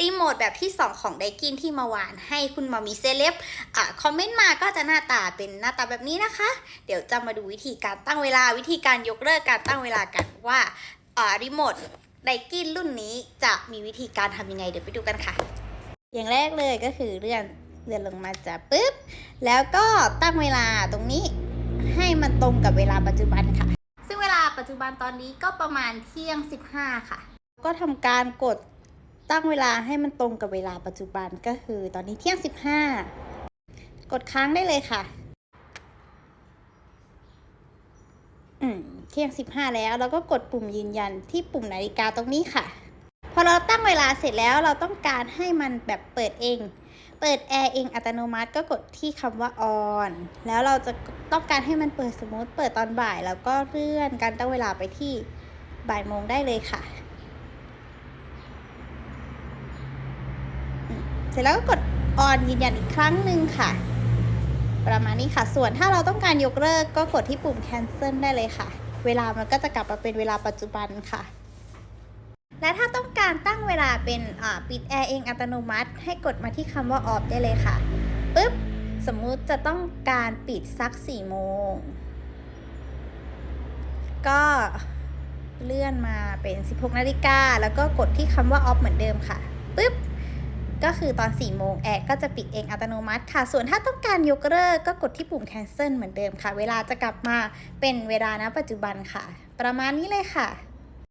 รีโมทแบบที่ 2 ของไดกินที่มาวานให้คุณมามีเซเลบอะคอมเมนต์มาก็จะหน้าตาเป็นหน้าตาแบบนี้นะคะ เดี๋ยวจะมาดูวิธีการตั้งเวลาวิธีการยกเลิกการตั้งเวลากันว่าอ่ารีโมทไดกินรุ่นนี้จะมีวิธีการทำยังไงเดี๋ยวไปดูกันค่ะ อย่างแรกเลยก็คือเลื่อนเลื่อนลงมาจากปุ๊บ แล้วก็ตั้งเวลาตรงนี้ให้มันตรงกับเวลาปัจจุบันค่ะ ซึ่งเวลาปัจจุบันตอนนี้ก็ประมาณเที่ยง 15 ค่ะ ก็ทำการกด ตั้งเวลาให้มันตรงกับเวลาปัจจุบันก็คือตอนนี้เที่ยง 15 กดค้างได้เลยค่ะ อืม เที่ยง 15 แล้วเราก็กดปุ่มยืนยันที่ปุ่มนาฬิกาตรงนี้ค่ะ พอเราตั้งเวลาเสร็จแล้วเราต้องการให้มันแบบเปิดเอง เปิดแอร์เองอัตโนมัติก็กดที่คำว่า on แล้วเราจะต้องการให้มันเปิดสมมติเปิดตอนบ่าย แล้วก็เลื่อนการตั้งเวลาไปที่บ่ายโมงได้เลยค่ะอืมเส ร็จแล้วก็กด on ยืนยันอีกครั้งหนึ่งค่ะ ประมาณนี้ค่ะ ส่วนถ้าเราต้องการยกเลิกก็กดที่ปุ่ม cancel ได้เลยค่ะ เวลามันก็จะกลับมาเป็นเวลาปัจจุบันค่ะ และถ้าต้องการตั้งเวลาเป็นปิดแอร์เองอัตโนมัติ ให้กดมาที่คำว่า off ได้เลยค่ะปุ๊บสมมุติจะต้องการปิดสัก4โมง ก็เลื่อนมาเป็น 16 นาฬิกา แล้วก็กดที่คำว่า off เหมือนเดิมค่ะปุ๊บ ก็คือตอน 4 โมงแอร์ก็จะปิดเองอัตโนมัติค่ะ ส่วนถ้าต้องการยกเลิกก็กดที่ปุ่ม cancel เหมือนเดิมค่ะ เวลาจะกลับมาเป็นเวลาณปัจจุบันค่ะ ประมาณนี้เลยค่ะ